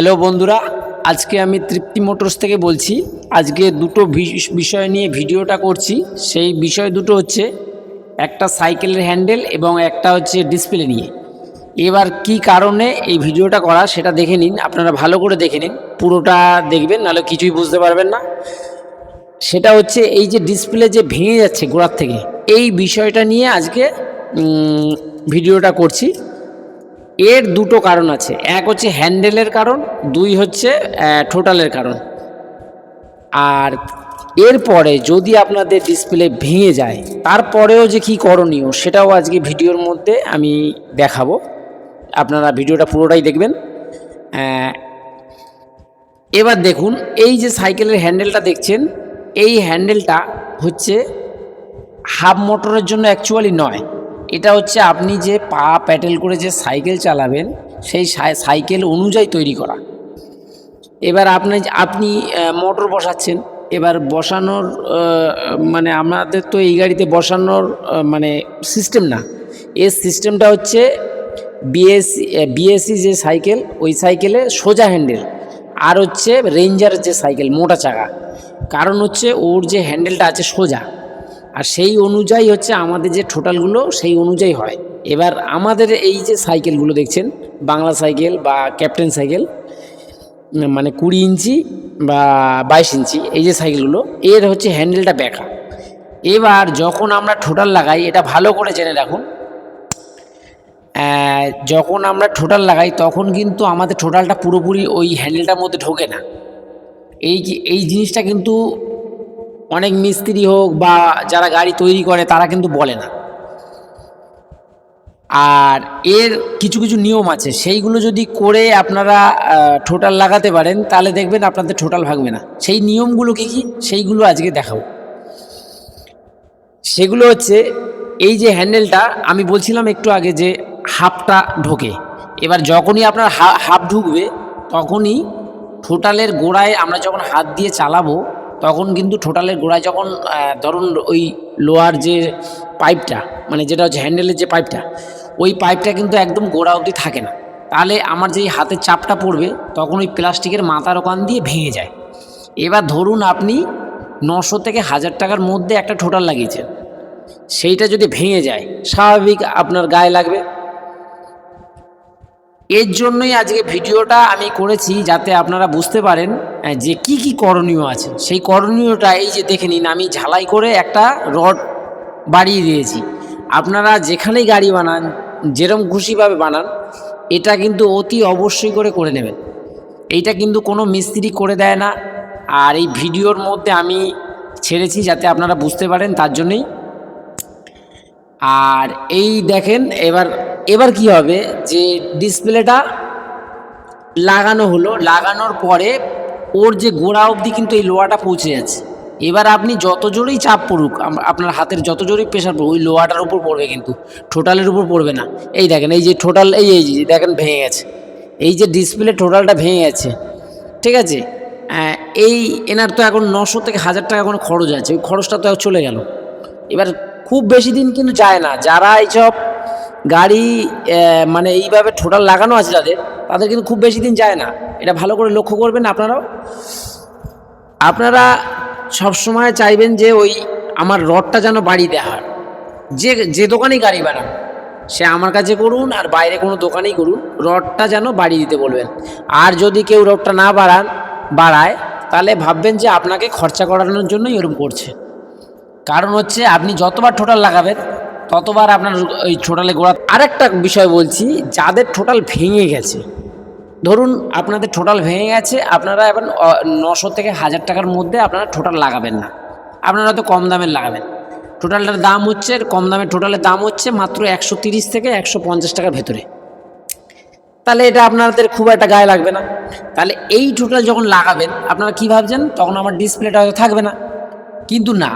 Hello বন্ধুরা, আজকে আমি তৃপ্তি মোটরস থেকে বলছি। আজকে দুটো বিষ- বিষয় নিয়ে ভিডিওটা করছি। সেই বিষয় দুটো হচ্ছে একটা সাইকেলের হ্যান্ডেল এবং একটা হচ্ছে ডিসপ্লে নিয়ে। এবার কি কারণে এই ভিডিওটা করা সেটা দেখে নিন। আপনারা ভালো করে দেখে নিন। পুরোটা দেখবেন, নাহলে কিছুই বুঝতে পারবেন না। সেটা হচ্ছে এই যে ডিসপ্লে যে ভেঙে যাচ্ছে গোড়ার থেকে, এই বিষয়টা নিয়ে আজকে ভিডিওটা করছি। এর দুটো কারণ আছে। এক হচ্ছে হ্যান্ডেলের কারণ, দুই হচ্ছে টোটালের কারণ। আর এরপরে যদি আপনাদের ডিসপ্লে ভেঙে যায়, তারপরেও যে কি করণীয়, সেটাও আজকে ভিডিওর মধ্যে আমি দেখাবো। আপনারা ভিডিওটা পুরোটাই দেখবেন। এবার দেখুন, এই যে সাইকেলের হ্যান্ডেলটা দেখছেন, এই হ্যান্ডেলটা হচ্ছে হাফ মোটরের জন্য অ্যাকচুয়ালি নয়। এটা হচ্ছে আপনি যে পা প্যাটেল করে যে সাইকেল চালাবেন, সেই সাই- সাইকেল অনুযায়ী তৈরি করা। এবার আপনি আপনি মোটর বসাচ্ছেন, এবার বসানোর মানে আমাদের তো এই গাড়িতে বসানোর মানে সিস্টেম না। এর সিস্টেমটা হচ্ছে বিএসসি বিএসসি যে সাইকেল, ওই সাইকেলে সোজা হ্যান্ডেল আর হচ্ছে রেঞ্জার যে সাইকেল, মোটা চাকা। কারণ হচ্ছে ওর যে হ্যান্ডেলটা আছে সোজা। আর সেই অনুযায়ী হচ্ছে আমাদের যে টোটালগুলো সেই অনুযায়ী হয়। এবার আমাদের এই যে সাইকেলগুলো দেখছেন, বাংলা সাইকেল বা ক্যাপ্টেন সাইকেল মানে কুড়ি ইঞ্চি বা বাইশ ইঞ্চি, এই যে সাইকেলগুলো, এর হচ্ছে হ্যান্ডেলটা ব্যাকা এবার যখন আমরা টোটাল লাগাই, এটা ভালো করে জেনে রাখুন যখন আমরা টোটাল লাগাই, তখন কিন্তু আমাদের টোটালটা পুরোপুরি ওই হ্যান্ডেলটার মধ্যে ঢোকে না। এই এই জিনিসটা কিন্তু অনেক মিস্ত্রি হোক বা যারা গাড়ি তৈরি করে, তারা কিন্তু বলে না। আর এর কিছু কিছু নিয়ম আছে। সেইগুলো যদি করে আপনারা টোটাল লাগাতে পারেন, তাহলে দেখবেন আপনাদের টোটাল ভাঙবে না। সেই নিয়মগুলো কি? কি সেইগুলো আজকে দেখাবো। সেগুলো হচ্ছে, এই যে হ্যান্ডেলটা আমি বলছিলাম একটু আগে যে হাফটা ঢোকে। এবার যখনই আপনার হাফ ঢুকবে, তখনই টোটালের গোড়ায় আমরা যখন হাত দিয়ে চালাবো তখন কিন্তু টোটালের গোড়ায় যখন ধরুন ওই লোহার যে পাইপটা মানে যেটা হচ্ছে হ্যান্ডেলের যে পাইপটা, ওই পাইপটা কিন্তু একদম গোড়া অবধি থাকে না। তাহলে আমার যেই হাতের চাপটা পড়বে, তখন ওই প্লাস্টিকের মাথার ওখান দিয়ে ভেঙে যায়। এবার ধরুন আপনি নশো থেকে হাজার টাকার মধ্যে একটা টোটাল লাগিয়েছেন। সেইটা যদি ভেঙে যায়, স্বাভাবিক আপনার গায়ে লাগবে। এর জন্যই আজকে ভিডিওটা আমি করেছি যাতে আপনারা বুঝতে পারেন যে কি কি করণীয় আছে। সেই করণীয়টা এই যে দেখে নিন, আমি ঝালাই করে একটা রড বাড়িয়ে দিয়েছি। আপনারা যেখানেই গাড়ি বানান, যেরম খুশিভাবে বানান, এটা কিন্তু অতি অবশ্যই করে করে নেবেন। এইটা কিন্তু কোনো মিস্ত্রি করে দেয় না। আর এই ভিডিওর মধ্যে আমি ছেড়েছি যাতে আপনারা বুঝতে পারেন তার জন্যই। আর এই দেখেন, এবার এবার কি হবে? যে ডিসপ্লেটা লাগানো হলো, লাগানোর পরে ওর যে গোড়া অবধি কিন্তু এই লোহাটা পৌঁছে যাচ্ছে। এবার আপনি যত জোরেই চাপ পড়ুক আপনার হাতের যত জোরেই প্রেশার পড়ুক, ওই লোহাটার উপর পড়বে কিন্তু টোটালের উপর পড়বে না। এই দেখেন, এই যে টোটাল এই এই যে দেখেন ভেঙে গেছে। এই যে ডিসপ্লে টোটালটা ভেঙে গেছে, ঠিক আছে? এই এনার তো এখন নশো থেকে হাজার টাকা কোনো খরচ আছে, ওই খরচটা তো চলে গেল। এবার খুব বেশি দিন কিন্তু যায় না। যারা এইসব গাড়ি মানে এইভাবে টোটাল লাগানো আছে যাদের, তাদের কিন্তু খুব বেশি দিন যায় না। এটা ভালো করে লক্ষ্য করবেন আপনারাও। আপনারা সবসময় চাইবেন যে ওই আমার রডটা যেন বাড়ি দেওয়া হয়। যে যে দোকানেই গাড়ি বানান, সে আমার কাছে করুন আর বাইরে কোনো দোকানেই করুন, রডটা যেন বাড়িয়ে দিতে বলবেন। আর যদি কেউ রডটা না বাড়ান, বাড়ায়, তাহলে ভাববেন যে আপনাকে খরচা করানোর জন্যই এরকম করছে। কারণ হচ্ছে আপনি যতবার টোটাল লাগাবেন ততবার আপনার ওই টোটালে গোড়া আরেকটা বিষয় বলছি, যাদের টোটাল ভেঙে গেছে, ধরুন আপনাদের টোটাল ভেঙে গেছে, আপনারা এবার নশো থেকে হাজার টাকার মধ্যে আপনারা টোটাল লাগাবেন না। আপনারা হয়তো কম দামের লাগাবেন। টোটালটার দাম হচ্ছে, কম দামের টোটালের দাম হচ্ছে মাত্র একশো তিরিশ থেকে একশো পঞ্চাশ টাকার ভেতরে। তাহলে এটা আপনাদের খুব একটা গায়ে লাগবে না। তাহলে এই টোটাল যখন লাগাবেন, আপনারা কী ভাবছেন? তখন আমার ডিসপ্লেটা হয়তো থাকবে না। কিন্তু না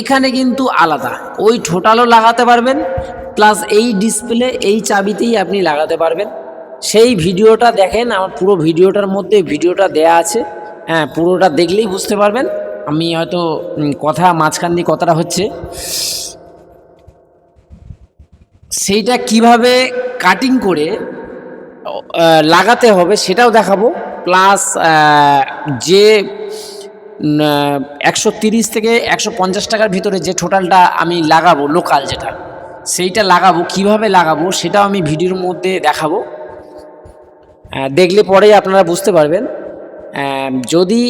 এখানে কিন্তু আলাদা। ওই টোটালও লাগাতে পারবেন প্লাস এই ডিসপ্লে এই চাবিতেই আপনি লাগাতে পারবেন। সেই ভিডিওটা দেখেন, আমার পুরো ভিডিওটার মধ্যে ভিডিওটা দেয়া আছে। হ্যাঁ পুরোটা দেখলেই বুঝতে পারবেন। আমি হয়তো কথা মাঝখান দিয়ে কথাটা হচ্ছে। সেইটা কীভাবে কাটিং করে লাগাতে হবে সেটাও দেখাবো। প্লাস যে একশো তিরিশ থেকে একশো পঞ্চাশ টাকার ভিতরে যে টোটালটা আমি লাগাবো লোকাল যেটা, সেইটা লাগাবো, কীভাবে লাগাবো সেটাও আমি ভিডিওর মধ্যে দেখাবো। দেখলে পরেই আপনারা বুঝতে পারবেন। যদি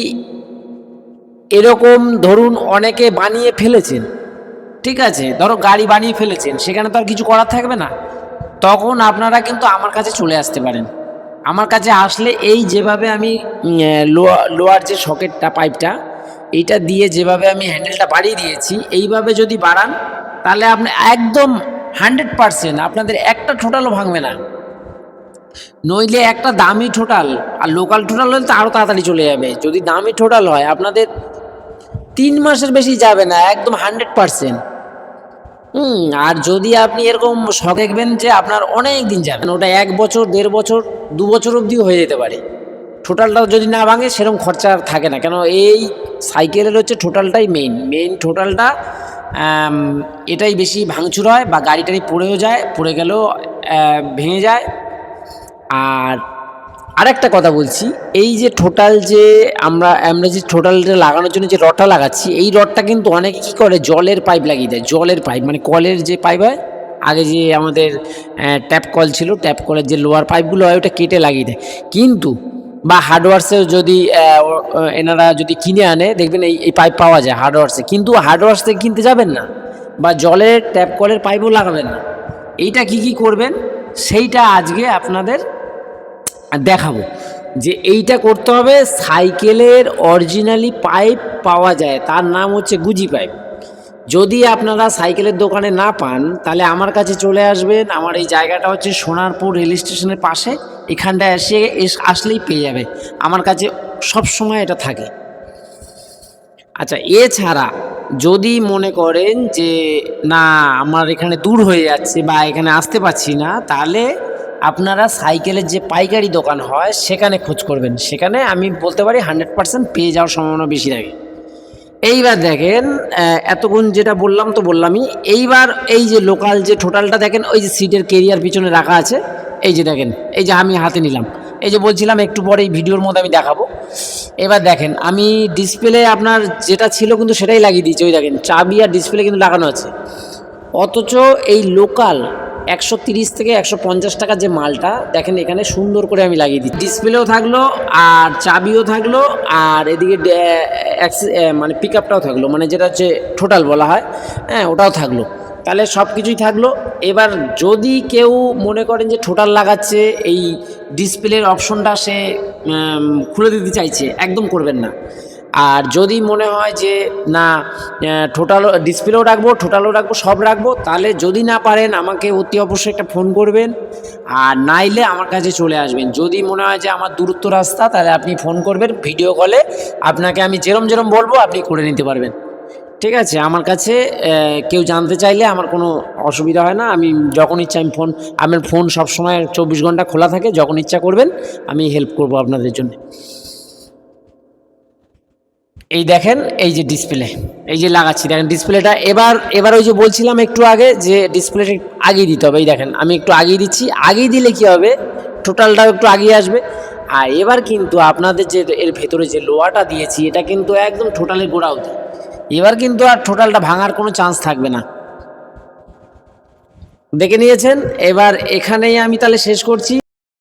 এরকম ধরুন অনেকে বানিয়ে ফেলেছেন, ঠিক আছে, ধরো গাড়ি বানিয়ে ফেলেছেন, সেখানে তো আর কিছু করার থাকবে না, তখন আপনারা কিন্তু আমার কাছে চলে আসতে পারেন। আমার কাছে আসলে এই যেভাবে আমি উম, আহ, লোয়া লোয়ার যে সকেটটা পাইপটা এইটা দিয়ে যেভাবে আমি হ্যান্ডেলটা বাড়িয়ে দিয়েছি এইভাবে যদি বাড়ান তাহলে আপনি একদম হান্ড্রেড পারসেন্ট আপনাদের একটা টোটালও ভাঙবে না। নইলে একটা দামি টোটাল আর লোকাল টোটাল হলে তো আরও তাড়াতাড়ি চলে যাবে। যদি দামি টোটাল হয় আপনাদের তিন মাসের বেশি যাবে না একদম হান্ড্রেড পারসেন্ট আর যদি আপনি এরকম শখ দেখবেন যে আপনার অনেক দিন যাবেন ওটা এক বছর, দেড় বছর, দু বছর অবধিও হয়ে যেতে পারে। টোটালটা যদি না ভাঙে, সেরকম খরচা আর থাকে না। কেন, এই সাইকেলের হচ্ছে টোটালটাই মেইন মেইন টোটালটা এটাই বেশি ভাঙচুর হয় বা গাড়ি টাড়ি পড়েও যায়, পড়ে গেলেও ভেঙে যায়। আর আরেকটা কথা বলছি, এই যে টোটাল যে আমরা আমরা যে টোটালটা লাগানোর জন্য যে রডটা লাগাচ্ছি, এই রডটা কিন্তু অনেকে কী করে, জলের পাইপ লাগিয়ে দেয়, জলের পাইপ মানে কলের যে পাইপ হয়, আগে যে আমাদের ট্যাপ কল ছিল ট্যাপ কলের যে লোয়ার পাইপগুলো হয়, ওটা কেটে লাগিয়ে দেয়। কিন্তু, বা হার্ডওয়ার্সেও যদি এনারা যদি কিনে আনে, দেখবেন এই এই পাইপ পাওয়া যায় হার্ডওয়ার্সে কিন্তু হার্ডওয়ার্স থেকে কিনতে যাবেন না, বা জলের ট্যাপ কলের পাইপও লাগাবেন না। এইটা কি কি করবেন, সেইটা আজকে আপনাদের দেখাবো যে এইটা করতে হবে সাইকেলের অরিজিনালি পাইপ পাওয়া যায়, তার নাম হচ্ছে গুজি পাইপ। যদি আপনারা সাইকেলের দোকানে না পান, তাহলে আমার কাছে চলে আসবেন। আমার এই জায়গাটা হচ্ছে সোনারপুর রেল স্টেশনের পাশে। এখানটায় এসে আসলেই পেয়ে যাবে। আমার কাছে সব সময় এটা থাকে। আচ্ছা এছাড়া যদি মনে করেন যে, না, আমার এখানে দূর হয়ে যাচ্ছে বা এখানে আসতে পারছি না, তাহলে আপনারা সাইকেলের যে পাইকারি দোকান হয়, সেখানে খোঁজ করবেন। সেখানে আমি বলতে পারি হান্ড্রেড পার্সেন্ট পেয়ে যাওয়ার সম্ভাবনা বেশি থাকে। এইবার দেখেন এতক্ষণ যেটা বললাম তো বললামই। এইবার এই যে লোকাল যে টোটালটা দেখেন, ওই যে সিটের কেরিয়ার পিছনে রাখা আছে। এই যে দেখেন, এই যে আমি হাতে নিলাম। এই যে বলছিলাম, একটু পরে এই ভিডিওর মধ্যে আমি দেখাবো। এবার দেখেন, আমি ডিসপ্লে আপনার যেটা ছিল কিন্তু সেটাই লাগিয়ে দিয়েছি। ওই দেখেন, চাবি আর ডিসপ্লে কিন্তু লাগানো আছে। অথচ এই লোকাল একশো তিরিশ থেকে একশো পঞ্চাশ টাকার যে মালটা, দেখেন এখানে সুন্দর করে আমি লাগিয়ে দিই ডিসপ্লেও থাকল, আর চাবিও থাকল, আর এদিকে মানে পিক আপটাও থাকল মানে যেটা হচ্ছে টোটাল বলা হয় হ্যাঁ ওটাও থাকল। তাহলে সব কিছুই থাকল। এবার যদি কেউ মনে করেন যে টোটাল লাগাচ্ছে, এই ডিসপ্লের অপশনটা সে খুলে দিতে চাইছে, একদম করবেন না। আর যদি মনে হয় যে, না টোটাল ডিসপ্লেও রাখব টোটালও রাখব, সব রাখব, তাহলে যদি না পারেন, আমাকে অতি অবশ্যই একটা ফোন করবেন। আর নাইলে আমার কাছে চলে আসবেন। যদি মনে হয় যে, আমার দূরত্ব রাস্তা, তাহলে আপনি ফোন করবেন ভিডিও কলে আপনাকে আমি যেরম যেরম বলব, আপনি করে নিতে পারবেন। ঠিক আছে? আমার কাছে কেউ জানতে চাইলে আমার কোনো অসুবিধা হয় না। আমি যখন ইচ্ছা, আমি ফোন আমার ফোন সবসময় চব্বিশ ঘণ্টা খোলা থাকে, যখন ইচ্ছা করবেন, আমি হেল্প করব আপনাদের জন্য। এই দেখেন, এই যে ডিসপ্লে এই যে লাগাচ্ছি, দেখেন ডিসপ্লেটা এবার এবার ওই যে বলছিলাম একটু আগে যে ডিসপ্লেটা আগিয়ে দিতে হবে, এই দেখেন, আমি একটু আগিয়ে দিচ্ছি আগিয়ে দিলে কি হবে? টোটালটাও একটু আগিয়ে আসবে। আর এবার কিন্তু আপনাদের যে এর ভেতরে যে লোয়াটা দিয়েছি, এটা কিন্তু একদম টোটালের গোড়া অবধি। এবার কিন্তু আর টোটালটা ভাঙার কোনো চান্স থাকবে না। দেখে নিয়েছেন? এবার এখানেই আমি তাহলে শেষ করছি।